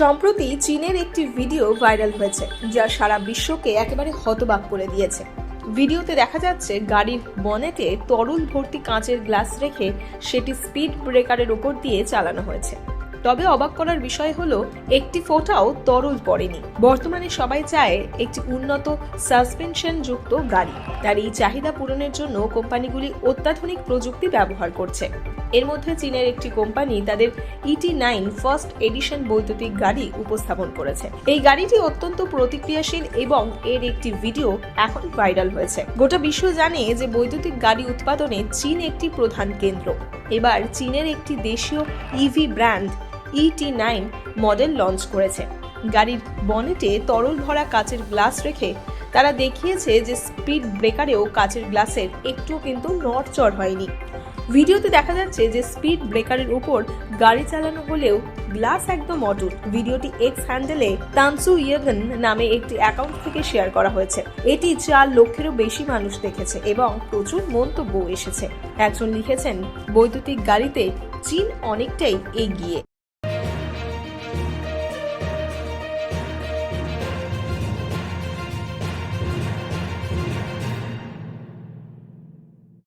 সম্প্রতি চীনের একটি ভিডিও ভাইরাল হয়েছে, যা সারা বিশ্বকে একেবারে হতবাক করে দিয়েছে। ভিডিওতে দেখা যাচ্ছে, গাড়ির বনেটে তরল ভর্তি কাঁচের গ্লাস রেখে সেটি স্পিড ব্রেকারের ওপর দিয়ে চালানো হয়েছে। তবে অবাক করার বিষয় হলো, একটি ফোঁটাও তরল পড়েনি। বর্তমানে সবাই চায় একটি উন্নত সাসপেনশন যুক্ত গাড়ি। তার এই চাহিদা পূরণের জন্য কোম্পানিগুলি অত্যাধুনিক প্রযুক্তি ব্যবহার করছে। এর মধ্যে চীনের একটি কোম্পানি তাদের ইটি নাইন ফার্স্ট এডিশন বৈদ্যুতিক গাড়ি উপস্থাপন করেছে। এই গাড়িটি অত্যন্ত প্রতিক্রিয়াশীল এবং এর একটি ভিডিও এখন ভাইরাল হয়েছে। গোটা বিশ্ব জানে যে বৈদ্যুতিক গাড়ি উৎপাদনে চীন একটি প্রধান কেন্দ্র। এবার চীনের একটি দেশীয় EV brand ET nine model launch করেছে। গাড়ির বনেটে তরল ভরা কাচের গ্লাস রেখে তারা দেখিয়েছে যে স্পিড ব্রেকারেও কাচের গ্লাসের একটুও কিন্তু নড়চড় হয়নি। ভিডিওতে দেখা যাচ্ছে যে স্পিড ব্রেকারের উপর গাড়ি চালানো হলেও গ্লাস একদম অটুট। ভিডিওটি এক্স হ্যান্ডেলে তানসু ইয়েভেন নামে একটি অ্যাকাউন্ট থেকে শেয়ার করা হয়েছে। এটি চার লক্ষেরও বেশি মানুষ দেখেছে এবং প্রচুর মন্তব্য এসেছে। একজন লিখেছেন, বৈদ্যুতিক গাড়িতে চীন অনেকটাই এগিয়ে।